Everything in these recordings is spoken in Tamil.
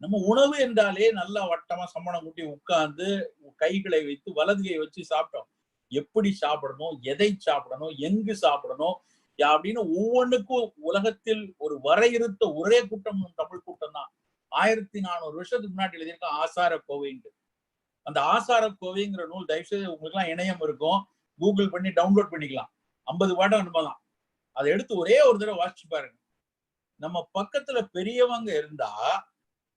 நம்ம உணவு என்றாலே நல்லா வட்டமா சம்மணம் கூட்டி உட்கார்ந்து கைகளை வைத்து வலதுகை வச்சு சாப்பிட்டோம். எப்படி சாப்பிடணும்? எதை சாப்பிடணும்? எங்கு சாப்பிடணும்? அப்படின்னு ஒவ்வொன்றுக்கும் உலகத்தில் ஒரு வரையறுத்த ஒரே கூட்டம் தமிழ் கூட்டம் தான். ஆயிரத்தி நானூறு வருஷத்துக்கு முன்னாடி எழுதியிருக்க ஆசார கோவைன்ட்டு அந்த ஆசார கோவைங்கிற நூல் தயவுசெய்து உங்களுக்கு எல்லாம் இணையம் இருக்கும். கூகுள் பண்ணி டவுன்லோட் பண்ணிக்கலாம். ஐம்பது பாடம் அனுப்பலாம். அதை எடுத்து ஒரே ஒரு தடவை வாசிச்சு பாருங்க. நம்ம பக்கத்துல பெரியவங்க இருந்தா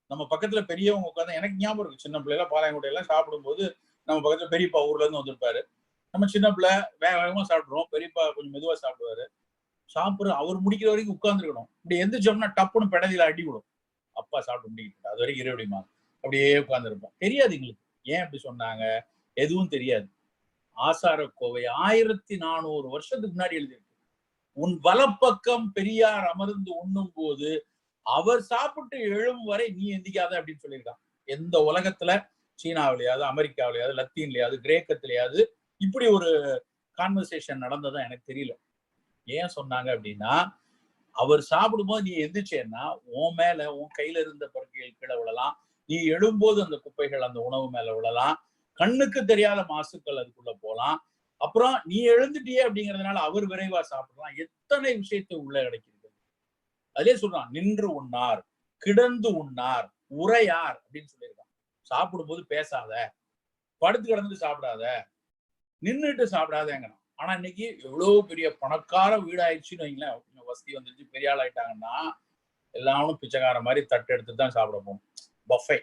நம்ம பக்கத்துல பெரியவங்க உட்காந்து எனக்கு ஞாபகம் இருக்கு சின்ன பிள்ளைல பாளையங்கோட்டை எல்லாம் சாப்பிடும்போது நம்ம பக்கத்துல பெரியப்பா ஊர்ல இருந்து வந்திருப்பாரு. நம்ம சின்ன பிள்ளை வேக வேகமா சாப்பிடுறோம் பெரியப்பா கொஞ்சம் மெதுவா சாப்பிடுவாரு. சாப்பிடுற அவர் முடிக்கிற வரைக்கும் உட்காந்துருக்கணும் இப்படி எந்திரிச்சோம்னா டப்புன்னு பெடலில அடி விடும். அப்பா சாப்பிட்டு முடிக்கிட்டு அது வரைக்கும் இருபடிமா அப்படியே உட்காந்துருப்போம் தெரியாது எங்களுக்கு. ஏன் அப்படி சொன்னாங்க? எதுவும் தெரியாது. ஆசார கோவை ஆயிரத்தி நானூறு வருஷத்துக்கு முன்னாடி எழுதியிருக்கு. உன் வலப்பக்கம் பெரியார் அமர்ந்து உண்ணும் போது அவர் சாப்பிட்டு எழும் வரை நீ எந்திக்காத அப்படின்னு சொல்லியிருக்கான். எந்த உலகத்துல? சீனாவிலேயாவது அமெரிக்காவிலேயாவது லத்தீன்லயாவது கிரேக்கத்திலேயாவது இப்படி ஒரு கான்வர்சேஷன் நடந்ததா எனக்கு தெரியல. ஏன் சொன்னாங்க அப்படின்னா அவர் சாப்பிடும்போது நீ எந்திரிச்சேன்னா உன் மேல உன் கையில இருந்த பருக்கைகள் கீழே விழலாம். நீ எழும்போது அந்த குப்பைகள் அந்த உணவு மேல விழலாம். கண்ணுக்கு தெரியாத மாசுக்கள் அதுக்குள்ள போலாம் அப்புறம் நீ எழுந்துட்டியே அப்படிங்கறதுனால அவர் விரைவா சாப்பிடலாம். எத்தனை விஷயத்தை உள்ள கிடைக்கும் அதே சொல்றான் நின்று உண்ணார் கிடந்து உண்ணார் உரையார் அப்படின்னு சொல்லியிருக்கான். சாப்பிடும்போது பேசாத படுத்து கிடந்துட்டு சாப்பிடாத நின்றுட்டு சாப்பிடாதேங்கிறான். ஆனா இன்னைக்கு எவ்வளவு பெரிய பணக்கார வீடாயிடுச்சுன்னு வைங்களேன். வசதி வந்துருச்சு பெரிய ஆள் ஆயிட்டாங்கன்னா எல்லாரும் பிச்சைக்கார மாதிரி தட்டு எடுத்து தான் சாப்பிட போகணும் பஃபே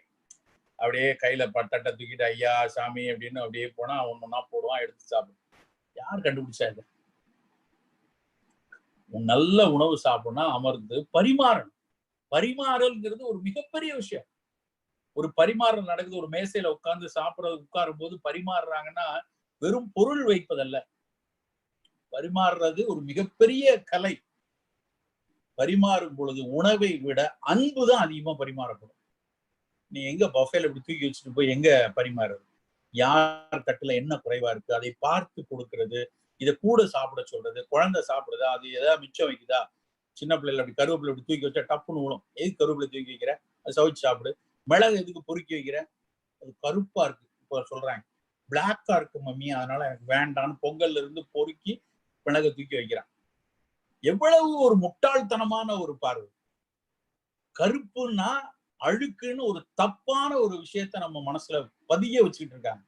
அப்படியே கையில தட்டை தூக்கிட்டு ஐயா சாமி அப்படின்னு அப்படியே போனா ஒன்னொன்னா போடுவான் எடுத்து சாப்பிடும். யார் கண்டுபிடிச்சா இல்லை நல்ல உணவு சாப்பிடணும்னா அமர்ந்து பரிமாறணும். பரிமாறல்ங்கிறது ஒரு மிகப்பெரிய விஷயம். ஒரு பரிமாறல் நடக்குது ஒரு மேசையில உட்கார்ந்து சாப்பிட உட்காரும் போது பரிமாறுறாங்கன்னா வெறும் பொருள் வைப்பதல்ல. பரிமாறுறது ஒரு மிகப்பெரிய கலை. பரிமாறும் பொழுது உணவை விட அன்பு தான் அதிகமா பரிமாறப்படும். நீ எங்க பஃபேல இப்படி தூக்கி வச்சுட்டு போய் எங்க பரிமாறுறது? யார் தட்டுல என்ன குறைவா இருக்கு? அதை பார்த்து கொடுக்கறது இதை கூட சாப்பிட சொல்றது குழந்தை சாப்பிடுதா அது ஏதாவது மிச்சம் வைக்குதா? சின்ன பிள்ளைல அப்படி கருவேப்பிலை இப்படி தூக்கி வச்சா டப்புன்னு விழும் எதுக்கு கருவேப்பிலை தூக்கி வைக்கிற? அது சவிச்சு சாப்பிடு. மிளகு எதுக்கு பொறுக்கி வைக்கிற? அது கருப்பா இருக்கு இப்போ சொல்றாங்க. பிளாக்கா இருக்கு மம்மி அதனால எனக்கு வேண்டான்னு பொங்கல்ல இருந்து பொறுக்கி மிளகை தூக்கி வைக்கிறான். எவ்வளவு ஒரு முட்டாள்தனமான ஒரு பார்வை. கருப்புன்னா அழுக்குன்னு ஒரு தப்பான ஒரு விஷயத்த நம்ம மனசுல பதிய வச்சுக்கிட்டு இருக்காங்க.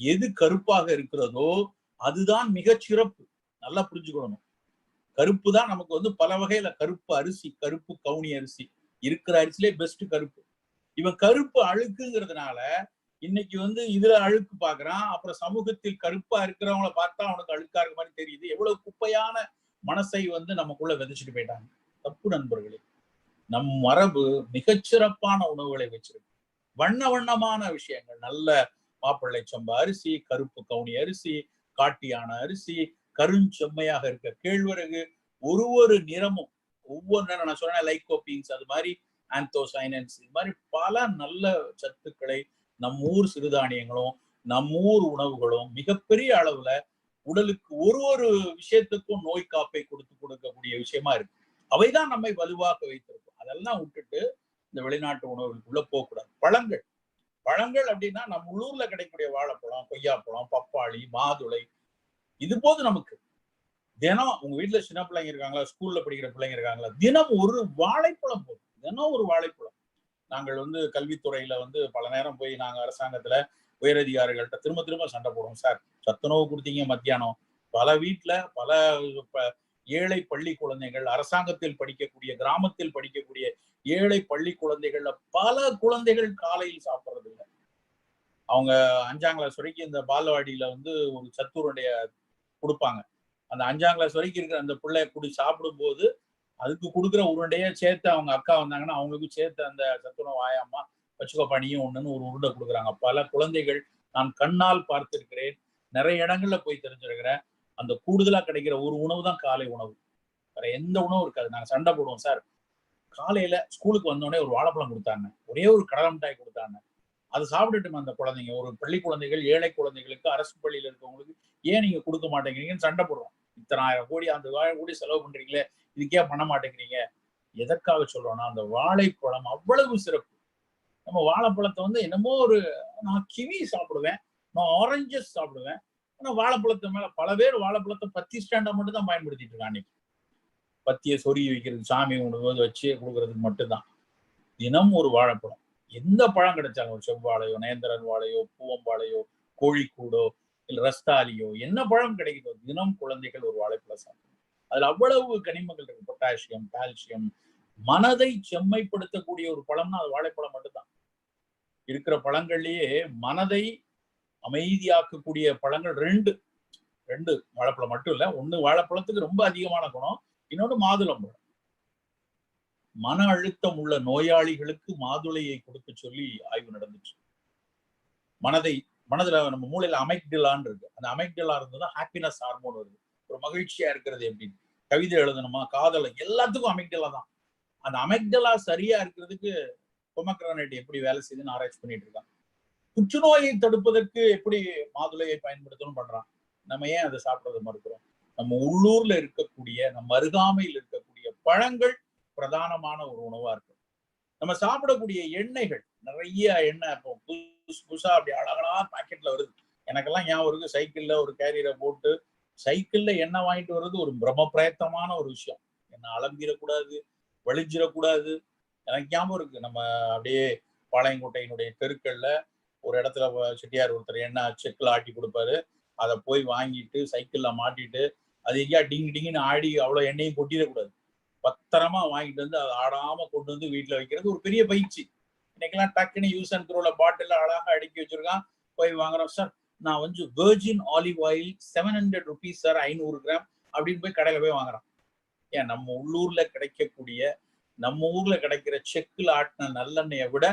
எது கருப்பாக இருக்கிறதோ அதுதான் மிகச் சிறப்பு. நல்லா புரிஞ்சுக்கணும். கருப்பு தான் நமக்கு வந்து பல வகையில கருப்பு அரிசி கருப்பு கவுனி அரிசி. இருக்கிற அரிசிலே பெஸ்ட் கருப்பு. இவன் கருப்பு அழுக்குங்கிறதுனால இன்னைக்கு வந்து இதுல அழுக்கு பாக்குறான். அப்புறம் சமூகத்தில் கருப்பா இருக்கிறவங்கள பார்த்தா அவனுக்கு அழுக்கா இருக்க மாதிரி தெரியுது. எவ்வளவு குப்பையான மனசை வந்து நமக்குள்ள விதைச்சிட்டு போயிட்டாங்க. தப்பு நண்பர்களே. நம் மரபு மிகச்சிறப்பான உணவுகளை வச்சிருக்கு. வண்ண வண்ணமான விஷயங்கள். நல்ல மாப்பிள்ளை சம்பா அரிசி கருப்பு கவுனி அரிசி காட்டியான அரிசி கருஞ்செம்மையாக இருக்க. கேழ்வரகு ஒரு ஒரு நிறமும் ஒவ்வொரு நேரம் நான் சொன்னேன் லைகோபீன்ஸ் அது மாதிரி ஆந்தோசைனன்ஸ் இது மாதிரி பல நல்ல சத்துக்களை நம்ம ஊர் சிறுதானியங்களும் நம்ம ஊர் உணவுகளும் மிகப்பெரிய அளவுல உடலுக்கு ஒரு ஒரு விஷயத்துக்கும் நோய் காப்பை கொடுத்து கொடுக்கக்கூடிய விஷயமா இருக்கு. அவைதான் நம்மை வலுவாக வைத்திருக்கும். அதெல்லாம் விட்டுட்டு இந்த வெளிநாட்டு உணவுகளுக்குள்ள போகக்கூடாது. பழங்கள். பழங்கள் அப்படின்னா நம்ம உள்ளூர்ல கிடைக்கக்கூடிய வாழைப்பழம் கொய்யாப்பழம் பப்பாளி மாதுளை இது போது நமக்கு தினம் உங்க வீட்டுல சின்ன பிள்ளைங்க இருக்காங்களா ஸ்கூல்ல படிக்கிற பிள்ளைங்க இருக்காங்களா தினம் ஒரு வாழைப்பழம் போதும். தினம் ஒரு வாழைப்பழம். நாங்கள் வந்து கல்வித்துறையில வந்து பல நேரம் போய் நாங்க அரசாங்கத்துல உயரதிகாரிகள்கிட்ட திரும்ப திரும்ப சண்டை போடுவோம். சார் சத்துணவு கொடுத்தீங்க மத்தியானம். பல வீட்டுல பல ஏழை பள்ளி குழந்தைகள் அரசாங்கத்தில் படிக்கக்கூடிய கிராமத்தில் படிக்கக்கூடிய ஏழை பள்ளி குழந்தைகள்ல பல குழந்தைகள் காலையில் சாப்பிட்றது இல்லை. அவங்க அஞ்சாம் கிளாஸ் வரைக்கும் இந்த பாலவாடியில வந்து ஒரு சத்துருடைய கொடுப்பாங்க. அந்த அஞ்சாம் கிளாஸ் வரைக்கும் இருக்கிற அந்த பிள்ளை குடி சாப்பிடும்போது அதுக்கு கொடுக்குற உருண்டையை சேர்த்து அவங்க அக்கா வந்தாங்கன்னா அவங்களுக்கும் சேர்த்து அந்த சத்துணவு ஆயாமா வச்சுக்கோ பணியும் ஒண்ணுன்னு ஒரு உருண்டை கொடுக்குறாங்க. பல குழந்தைகள் நான் கண்ணால் பார்த்திருக்கிறேன். நிறைய இடங்கள்ல போய் தெரிஞ்சிருக்கிறேன். அந்த கூடுதலா கிடைக்கிற ஒரு உணவு தான் காலை உணவு. வேற எந்த உணவும் இருக்காது. நாங்க சண்டை போடுவோம் சார். காலையில ஸ்கூலுக்கு வந்தோடனே ஒரு வாழைப்பழம் கொடுத்தாங்க. ஒரே ஒரு கடலை மிட்டாய் கொடுத்தாங்க. அதை சாப்பிட்டுட்டு அந்த குழந்தைங்க? ஒரு பள்ளி குழந்தைகள் ஏழை குழந்தைகளுக்கு அரசு பள்ளியில இருக்கவங்களுக்கு ஏன் நீங்க கொடுக்க மாட்டேங்கிறீங்கன்னு சண்டை போடுறோம். இத்தனாயிரம் கோடி அந்த ஆயிரம் கோடி செலவு பண்றீங்களே இதுக்கே பண்ண மாட்டேங்கிறீங்க. எதற்காக சொல்றோம்னா அந்த வாழைப்பழம் அவ்வளவு சிறப்பு. நம்ம வாழைப்பழத்தை வந்து என்னமோ ஒரு நான் கிவி சாப்பிடுவேன் நான் ஆரஞ்சஸ் சாப்பிடுவேன் ஆனா வாழைப்பழத்து மேல பல பேர் வாழைப்பழத்தை பத்தி ஸ்டாண்டா மட்டும் தான் பயன்படுத்திட்டு இருக்காங்க அன்னைக்கு பத்தியை சொருகி வைக்கிறது சாமி உணவு வச்சு கொடுக்கறதுக்கு மட்டும்தான். தினம் ஒரு வாழைப்பழம். எந்த பழம் கிடைச்சாலும் ஒரு செவ்வாழையோ நேந்திரன் வாழையோ பூவம்பாழையோ கோழிக்கூடோ இல்ல ரஸ்தாலியோ என்ன பழம் கிடைக்குதோ தினம் குழந்தைகள் ஒரு வாழைப்பழம் சாப்பிடும் அதுல அவ்வளவு கனிமங்கள் இருக்கு. பொட்டாசியம் கால்சியம் மனதை செம்மைப்படுத்தக்கூடிய ஒரு பழம்னா அது வாழைப்பழம் மட்டும்தான். இருக்கிற பழங்கள்லயே மனதை அமைதியாக்கக்கூடிய பழங்கள் ரெண்டு ரெண்டு வாழைப்பழம் மட்டும் இல்ல ஒண்ணு வாழைப்பழத்துக்கு ரொம்ப அதிகமான குணம் இன்னொன்று மாதுளம் பழம். மன அழுத்தம் உள்ள நோயாளிகளுக்கு மாதுளையை கொடுக்க சொல்லி ஆய்வு நடந்துச்சு. மனதை மனதுல நம்ம மூளையில அமைக்டிலான் இருக்கு. அந்த அமைக்டிலா இருந்ததுன்னா ஹாப்பினஸ் ஹார்மோன் வருது. ஒரு மகிழ்ச்சியா இருக்கிறது எப்படின்னு. கவிதை எழுதணுமா காதல எல்லாத்துக்கும் அமைக்டிலா தான். அந்த அமைக்டலா சரியா இருக்கிறதுக்கு பொமக்ரானேட் எப்படி வேலை செய்யுதுன்னு ஆராய்ச்சி பண்ணிட்டு இருக்கான். புற்றுநோயை தடுப்பதற்கு எப்படி மாதுளையை பயன்படுத்தணும் பண்றான்? நம்ம ஏன் அதை சாப்பிடறது மறுக்கிறோம்? நம்ம உள்ளூர்ல இருக்கக்கூடிய நம்ம அருகாமையில் இருக்கக்கூடிய பழங்கள் பிரதானமான ஒரு உணவா இருக்கும். நம்ம சாப்பிடக்கூடிய எண்ணெய்கள் நிறைய எண்ணெய் இப்போ புதுசு புதுசா அப்படி அழகழகா பாக்கெட்ல வருது. எனக்கெல்லாம் ஞாபகம் இருக்கு சைக்கிள்ல ஒரு கேரியரை போட்டு சைக்கிள்ல எண்ணெய் வாங்கிட்டு வர்றது ஒரு பிரம்ம பிரயத்தமான ஒரு விஷயம். என்ன அலம்பிடக்கூடாது வலிஞ்சிடக்கூடாது எனக்கு ஞாபகம் இருக்கு நம்ம அப்படியே பாளையங்கோட்டையினுடைய தெருக்கள்ல ஒரு இடத்துல செட்டியார் ஒருத்தர் என்ன செக்கில் ஆட்டி கொடுப்பாரு அதை போய் வாங்கிட்டு சைக்கிள்ல மாட்டிட்டு அது எங்கேயா டிங் டிங்குன்னு ஆடி அவ்வளோ எண்ணெயும் கொட்டிடக்கூடாது பத்திரமா வாங்கிட்டு வந்து அதை ஆடாம கொண்டு வந்து வீட்டில் வைக்கிறது ஒரு பெரிய பயிற்சி. இன்னைக்கெல்லாம் டக்குன்னு யூஸ் அண்ட் த்ரோல பாட்டில் அழகா அடுக்கி வச்சிருக்கான். போய் வாங்குறோம். சார் நான் வந்து virgin olive oil seven hundred rupees sir ஐநூறு கிராம் அப்படின்னு போய் கடையில் போய் வாங்குறான். ஏன் நம்ம உள்ளூர்ல கிடைக்கக்கூடிய நம்ம ஊர்ல கிடைக்கிற செக்கில் ஆட்டின நல்லெண்ணெயை விட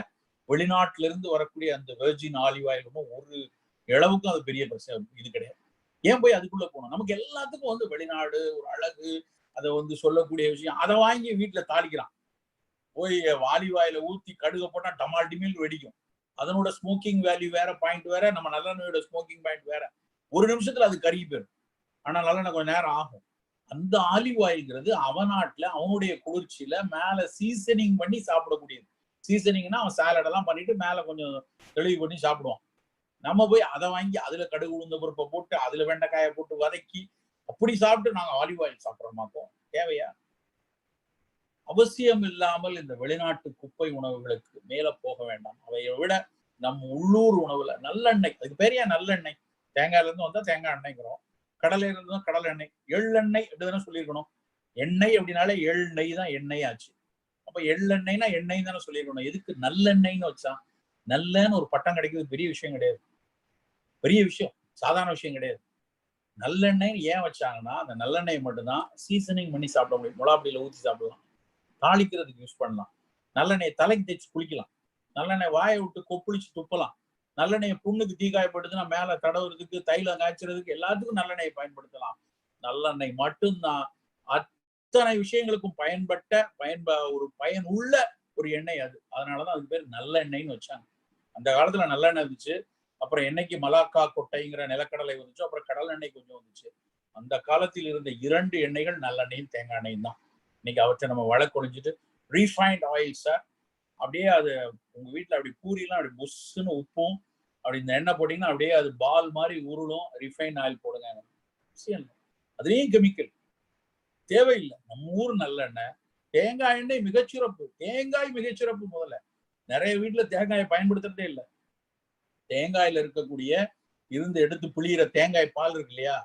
வெளிநாட்டுல இருந்து வரக்கூடிய அந்த வெர்ஜின் ஆலிவ் ஆயிலுமோ ஒரு இளவுக்கும் அது பெரிய பிரச்சனை இது கிடையாது. ஏன் போய் அதுக்குள்ள போகணும்? நமக்கு எல்லாத்துக்கும் வந்து வெளிநாடு ஒரு அழகு அதை வந்து சொல்லக்கூடிய விஷயம் அதை வாங்கி வீட்டுல தாளிக்கிறான். போய் வாலிவாயில ஊத்தி கடுக போட்டா டமால் டிமில் வெடிக்கும். அதனோட ஸ்மோக்கிங் வேல்யூ வேற பாயிண்ட் வேற நம்ம நல்லெண்ணெயோட ஸ்மோக்கிங் பாயிண்ட் வேற. ஒரு நிமிஷத்துல அது கருகி போயிடும். ஆனா நல்லெண்ணெய் கொஞ்சம் நேரம் ஆகும். அந்த ஆலிவ் ஆயில்ங்கிறது அவனாட்டுல அவனுடைய குளிர்ச்சியில மேல சீசனிங் பண்ணி சாப்பிடக்கூடியது. சீசனிங்னா அவன் சாலடெல்லாம் பண்ணிட்டு மேல கொஞ்சம் தெளிவு பண்ணி சாப்பிடுவான். நம்ம போய் அதை வாங்கி அதுல கடுகு உளுந்த பருப்பை போட்டு அதுல வெண்டைக்காயை போட்டு வதக்கி அப்படி சாப்பிட்டு நாங்க ஆலிவ் ஆயில் சாப்பிட்றோமாக்கோம் தேவையா? அவசியம் இல்லாமல் இந்த வெளிநாட்டு குப்பை உணவுகளுக்கு மேல போக வேண்டாம். அவையை விட நம்ம உள்ளூர் உணவுல நல்லெண்ணெய் அதுக்கு பெரிய நல்லெண்ணெய்? தேங்காயில இருந்து வந்தா தேங்காய் எண்ணெய்ங்கிறோம். கடலையில இருந்து தான் கடலை எண்ணெய். எள்ளெண்ணெய் அப்படிதானே சொல்லியிருக்கணும். எண்ணெய் அப்படின்னாலே எண்ணெய் தான் எண்ணெய் ஆச்சு. அப்ப எள்ளெண்ணெய்னா எண்ணெய் தானே சொல்லியிருக்கணும். எதுக்கு நல்லெண்ணெய்னு வச்சா? நல்லன்னு ஒரு பட்டம் கிடைக்கிறது பெரிய விஷயம் கிடையாது. பெரிய விஷயம். சாதாரண விஷயம் கிடையாது. நல்லெண்ணெய் ஏன் வச்சாங்கன்னா அந்த நல்லெண்ணெய் மட்டும்தான் சீசனிங் பண்ணி சாப்பிட முடியும். முளாப்படியில ஊற்றி சாப்பிடலாம். தாளிக்கிறதுக்கு யூஸ் பண்ணலாம். நல்லெண்ணெய் தலைக்கு தேய்ச்சி குளிக்கலாம். நல்லெண்ணெய் வாயை விட்டு கொப்புளிச்சு துப்பலாம். நல்லெண்ணெய் புண்ணுக்கு தீக்காயப்படுதுன்னா மேல தடவுறதுக்கு தைலம் காய்ச்சறதுக்கு எல்லாத்துக்கும் நல்லெண்ணெயை பயன்படுத்தலாம். நல்லெண்ணெய் மட்டும்தான் அத்தனை விஷயங்களுக்கும் பயன்பட்ட பயன்ப ஒரு பயன் உள்ள ஒரு எண்ணெய் அது. அதனாலதான் அதுக்கு பேர் நல்லெண்ணெய்னு வச்சாங்க. அந்த காலத்துல நல்லெண்ணெய் இருந்துச்சு. அப்புறம் என்னைக்கு மலாக்கா கொட்டைங்கிற நிலக்கடலை வந்துச்சு அப்புறம் கடல் எண்ணெய் கொஞ்சம் வந்துச்சு. அந்த காலத்தில் இருந்த இரண்டு எண்ணெய்கள் நல்லெண்ணெயும் தேங்காய் எண்ணெயும் தான். இன்னைக்கு அவற்றை நம்ம வழக்கொழிஞ்சிட்டு ரீஃபைண்ட் ஆயில் சார் அப்படியே அது உங்க வீட்டுல அப்படி பூரிலாம் அப்படி புஷ்ஷுன்னு உப்பும் அப்படி இந்த எண்ணெய் போட்டீங்கன்னா அப்படியே அது பால் மாதிரி உருளும். ரிஃபைன் ஆயில் போடுங்க. அவசியம் இல்லை. அதுலேயும் கெமிக்கல் தேவையில்லை. நம்ம ஊர் நல்லெண்ணெய் தேங்காய் எண்ணெய் மிகச்சிறப்பு. தேங்காய் மிகச்சிறப்பு முதல்ல. நிறைய வீட்டுல தேங்காயை பயன்படுத்துறதே இல்லை. தேங்காயில இருக்கக்கூடிய இருந்து எடுத்து புளியிற தேங்காய் பால் இருக்கு இல்லையா?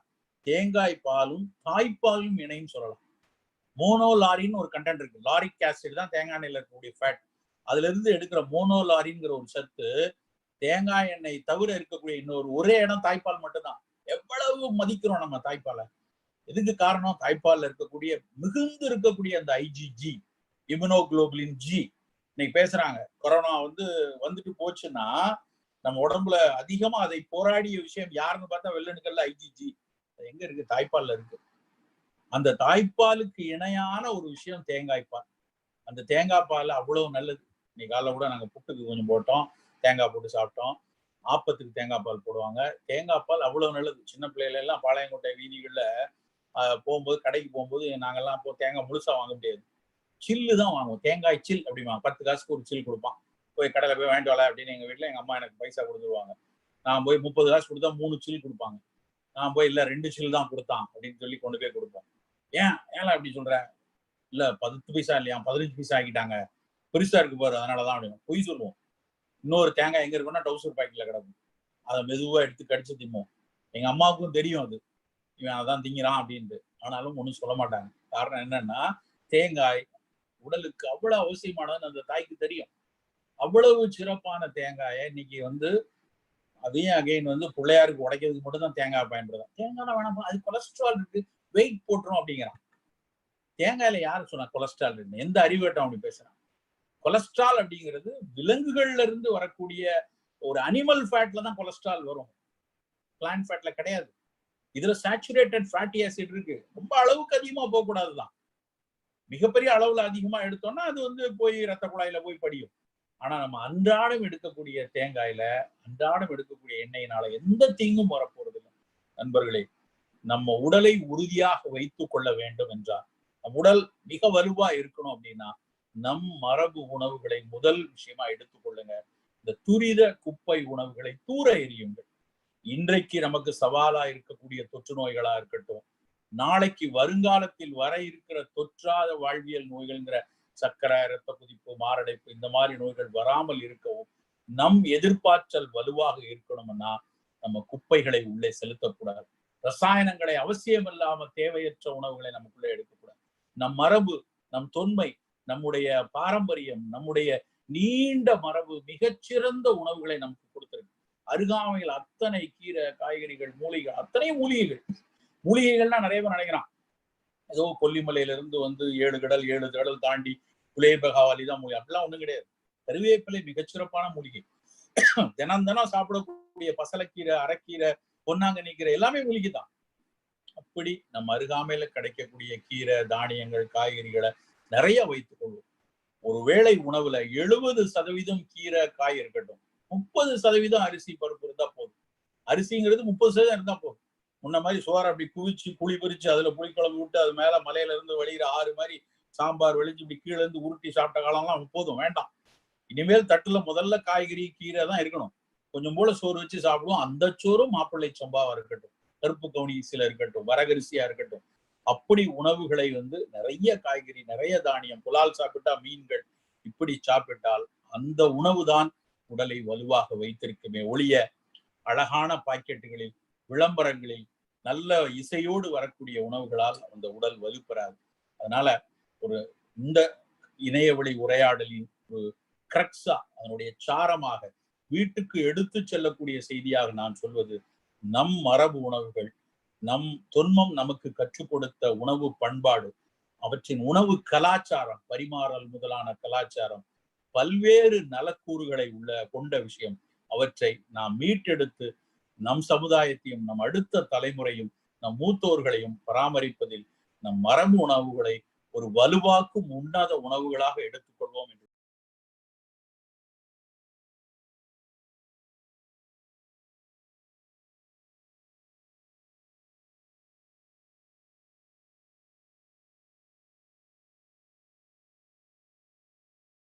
தேங்காய் பாலும் தாய்ப்பாலும் இணையும் சொல்லலாம். மோனோ லாரின்னு ஒரு கண்டென்ட் இருக்கு. லாரிக் ஆசிட் தான் தேங்காய் எண்ணெயில இருக்கக்கூடிய ஃபேட் அதுல இருந்து எடுக்கிற மோனோ லாரிங்கிற ஒரு சத்து தேங்காய் எண்ணெய் தவிர இருக்கக்கூடிய இன்னொரு ஒரே இடம் தாய்ப்பால் மட்டும்தான். எவ்வளவு மதிக்கிறோம் நம்ம தாய்ப்பாலை? எதுக்கு காரணம்? தாய்ப்பால்ல இருக்கக்கூடிய மிகுந்து இருக்கக்கூடிய அந்த ஐஜிஜி இம்யூனோகுளோபுலின் ஜி இன்னைக்கு பேசுறாங்க. கொரோனா வந்து வந்துட்டு போச்சுன்னா நம்ம உடம்புல அதிகமா அதை போராடிய விஷயம் யாருன்னு பார்த்தா வெள்ளணுக்கல்ல ஐஜிஜி எங்க இருக்கு? தாய்ப்பால்ல இருக்கு. அந்த தாய்ப்பாலுக்கு இணையான ஒரு விஷயம் தேங்காய் பால். அந்த தேங்காய் பால் அவ்வளவு நல்லது. இன்னைக்கு காலைல கூட நாங்க புட்டுக்கு கொஞ்சம் போட்டோம். தேங்காய் போட்டு சாப்பிட்டோம். ஆப்பத்துக்கு தேங்காய் பால் போடுவாங்க. தேங்காய் பால் அவ்வளவு நல்லது. சின்ன பிள்ளைகள எல்லாம் பாளையங்கோட்டை வீதிகளில் போகும்போது கடைக்கு போகும்போது நாங்கெல்லாம் போ தேங்காய் முழுசா வாங்க முடியாது. சில்லு தான் வாங்குவோம். தேங்காய் சில் அப்படிமா பத்து காசுக்கு ஒரு சில் கொடுப்பான். போய் கடையில போய் வாங்கிட்டு வரல அப்படின்னு எங்க வீட்டுல எங்க அம்மா எனக்கு பைசா கொடுத்துருவாங்க. நான் போய் முப்பது காசு கொடுத்தா மூணு சில் கொடுப்பாங்க. நான் போய் இல்ல ரெண்டு சில் தான் கொடுத்தான் அப்படின்னு சொல்லி கொண்டு போய் கொடுப்போம். ஏன்? ஏன் அப்படி சொல்ற? இல்ல பத்து பைசா இல்லையா? பதினஞ்சு பைசா ஆக்கிட்டாங்க. பெருசா இருக்கு பாரு அதனாலதான் அப்படின்னு பொய் சொல்லுவோம். இன்னொரு தேங்காய் எங்க இருக்குன்னா டவுசர் பாக்கெட்ல கிடக்கும். அதை மெதுவா எடுத்து கடிச்சு திம்போம். எங்க அம்மாவுக்கும் தெரியும் அது. இவன் அதான் திங்கிறான் அப்படின்ட்டு. ஆனாலும் ஒண்ணும் சொல்ல மாட்டாங்க. காரணம் என்னன்னா தேங்காய் உடலுக்கு அவ்வளவு அவசியமானதுன்னு அந்த தாய்க்கு தெரியும். அவ்வளவு சிறப்பான தேங்காயை இன்னைக்கு வந்து அதையும் அகைன் வந்து பிள்ளையாருக்கு உடைக்கிறதுக்கு மட்டும் தான் தேங்காய் பயன்படுதான் தேங்காய் வேணாம் அது கொலஸ்ட்ரால் இருக்கு வெயிட் போட்டுரும் அப்படிங்கிறான். தேங்காயில யாரு சொன்னா கொலஸ்ட்ரால் இருக்கு எந்த அறிவேட்டம் அப்படி பேசுறான்? கொலஸ்ட்ரால் அப்படிங்கிறது விலங்குகள்ல இருந்து வரக்கூடிய ஒரு அனிமல் ஃபேட்ல தான் கொலஸ்ட்ரால் வரும். பிளான் ஃபேட்ல கிடையாது. இதுல சேச்சுரேட்டட் ஃபேட்டி ஆசிட் இருக்கு. ரொம்ப அளவுக்கு அதிகமா போக கூடாதுதான் மிகப்பெரிய அளவுல அதிகமா எடுத்தோம்னா அது வந்து போய் ரத்த குழாயில போய் படியும். ஆனா நம்ம அன்றாடம் எடுக்கக்கூடிய தேங்காயில அன்றாடம் எடுக்கக்கூடிய எண்ணெயினால எந்த தீங்கும் வரப்போறது இல்லை. நண்பர்களே நம்ம உடலை உறுதியாக வைத்துக் கொள்ள வேண்டும் என்றால் நம் உடல் மிக வலுவா இருக்கணும் அப்படின்னா நம் மரபு உணவுகளை முதல் விஷயமா எடுத்துக்கொள்ளுங்க இந்த துரித குப்பை உணவுகளை தூர எறியுங்கள். இன்றைக்கு நமக்கு சவாலா இருக்கக்கூடிய தொற்று நோய்களா இருக்கட்டும் நாளைக்கு வருங்காலத்தில் வர இருக்கிற தொற்றாத வாழ்வியல் நோய்கள்ங்கிற சர்க்கரை இரத்த குதிப்பு மாரடைப்பு இந்த மாதிரி நோய்கள் வராமல் இருக்கவும் நம் எதிர்பார்த்தல் வலுவாக இருக்கணும்னா நம்ம குப்பைகளை உள்ளே செலுத்தக்கூடாது. ரசாயனங்களை அவசியம் இல்லாம தேவையற்ற உணவுகளை நமக்குள்ளே எடுக்கக்கூடாது. நம் மரபு நம் தொன்மை நம்முடைய பாரம்பரியம் நம்முடைய நீண்ட மரபு மிகச்சிறந்த உணவுகளை நமக்கு கொடுத்திருக்கு. அருகாமையில் அத்தனை கீரை காய்கறிகள் மூலிகைகள் அத்தனை மூலிகைகள். மூலிகைகள்னா நிறைய பேர் நினைக்கிறான். ஏதோ கொல்லிமலையில இருந்து வந்து ஏழு கடல் ஏழு கடல் தாண்டி குலேபகாவாலி தான் மூலிகை. அப்படிலாம் ஒண்ணும் கிடையாது. கருவேப்பிலை மிகச்சிறப்பான மூலிகை. தினம் தினம் சாப்பிடக்கூடிய பசலக்கீரை அரைக்கீரை பொன்னாங்கண்ணி கீரை எல்லாமே மூலிகை தான். அப்படி நம்ம அருகாமையில கிடைக்கக்கூடிய கீரை தானியங்கள் காய்கறிகளை நிறைய வைத்துக் கொள்வோம். ஒரு வேளை உணவுல எழுபது சதவீதம் கீரை காய் இருக்கட்டும். முப்பது சதவீதம் அரிசி பருப்பு இருந்தா போதும். அரிசிங்கிறது முப்பது சதவீதம் இருந்தா போதும். முன்ன மாதிரி சோறு அப்படி குவிச்சு புளி பறிச்சு அதுல புளிக்குழம்பு விட்டு அது மேல மலையில இருந்து வழியிற ஆறு மாதிரி சாம்பார் வெளிச்சு இப்படி கீழே இருந்து உருட்டி சாப்பிட்ட காலம்லாம் போதும். வேண்டாம். இனிமேல் தட்டுல முதல்ல காய்கறி கீரை தான் இருக்கணும். கொஞ்சம் போல சோறு வச்சு சாப்பிடுவோம். அந்த சோறும் மாப்பிள்ளை சம்பாவா இருக்கட்டும். கருப்பு கவுனி சில இருக்கட்டும். வரகரிசியா இருக்கட்டும். அப்படி உணவுகளை வந்து நிறைய காய்கறி நிறைய தானியம் புலால் சாப்பிட்டா மீன்கள் இப்படி சாப்பிட்டால் அந்த உணவு தான் உடலை வலுவாக வைத்திருக்குமே ஒளிய அழகான பாக்கெட்டுகளில் விளம்பரங்களில் நல்ல இசையோடு வரக்கூடிய உணவுகளால் அந்த உடல் வலுப்பெறாது. அதனால ஒரு இந்த இணையவழி உரையாடலின் ஒரு கிரக்ஸா அதனுடைய சாரமாக வீட்டுக்கு எடுத்து செல்லக்கூடிய செய்தியாக நான் சொல்வது நம் மரபு உணவுகள் நம் தொன்மம் நமக்கு கற்றுக் கொடுத்த உணவு பண்பாடு அவற்றின் உணவு கலாச்சாரம் பரிமாறல் முதலான கலாச்சாரம் பல்வேறு நலக்கூறுகளை உள்ள கொண்ட விஷயம். அவற்றை நாம் மீட்டெடுத்து நம் சமுதாயத்தையும் நம் அடுத்த தலைமுறையும் நம் மூத்தோர்களையும் பராமரிப்பதில் நம் மரபு உணவுகளை ஒரு வலுவாக்கும் உண்ணாத உணவுகளாக எடுத்துக்கொள்வோம் என்று